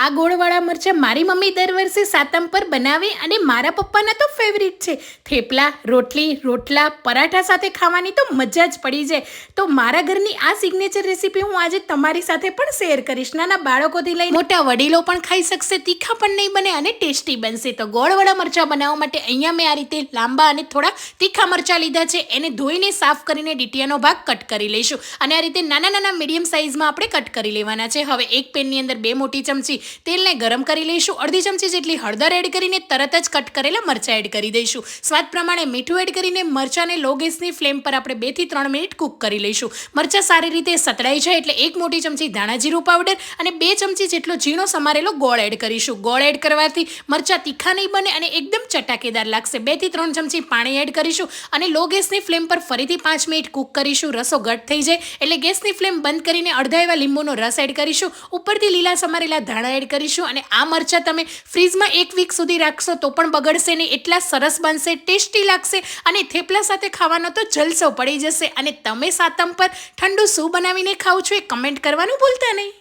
આ ગોળવાળા મરચાં મારી મમ્મી દર વર્ષે સાતમ પર બનાવે અને મારા પપ્પાના તો ફેવરિટ છે. થેપલા, રોટલી, રોટલા, પરાઠા સાથે ખાવાની તો મજા જ પડી જાય. તો મારા ઘરની આ સિગ્નેચર રેસીપી હું આજે તમારી સાથે પણ શેર કરીશ. નાના બાળકોથી લઈ મોટા વડીલો પણ ખાઈ શકશે, તીખા પણ નહીં બને અને ટેસ્ટી બનશે. તો ગોળવાળા મરચાં બનાવવા માટે અહીંયા મેં આ રીતે લાંબા અને થોડા તીખા મરચાં લીધા છે. એને ધોઈને સાફ કરીને ડીટીયાનો ભાગ કટ કરી લઈશું. અને આ રીતે નાના નાના મીડિયમ સાઇઝમાં આપણે કટ કરી લેવાના છે. હવે એક પેનની અંદર બે મોટી ચમચી તેલને ગરમ કરી લઈશું. અડધી ચમચી જેટલી હળદર એડ કરીને તરત જ કટ કરેલા મરચાં એડ કરી દઈશું. સ્વાદ પ્રમાણે મીઠું એડ કરીને મરચાંને લો ગેસની ફ્લેમ પર આપણે બેથી ત્રણ મિનિટ કૂક કરી લઈશું. મરચાં સારી રીતે સતળાઈ જાય એટલે એક મોટી ચમચી ધાણા જીરું પાવડર અને બે ચમચી જેટલો ઝીણો સમારેલો ગોળ એડ કરીશું. ગોળ એડ કરવાથી મરચાં તીખા નહીં બને અને એકદમ ચટાકેદાર લાગશે. બેથી ત્રણ ચમચી પાણી એડ કરીશું અને લો ગેસની ફ્લેમ પર ફરીથી પાંચ મિનિટ કૂક કરીશું. રસો ઘટ થઈ જાય એટલે ગેસની ફ્લેમ બંધ કરીને અડધા એવા લીંબુનો રસ એડ કરીશું. ઉપરથી લીલા સમારેલા ધાણા એડ કરીશું અને આ મરચાં તમે ફ્રીજમાં એક વીક સુધી રાખશો તો પણ બગડશે નહીં. એટલા સરસ બનશે, ટેસ્ટી લાગશે અને થેપલા સાથે ખાવાનો તો જલસો પડી જશે. અને તમે સાતમ પર ઠંડુ શું બનાવીને ખાવ છો એ કમેન્ટ કરવાનું ભૂલતા નહીં.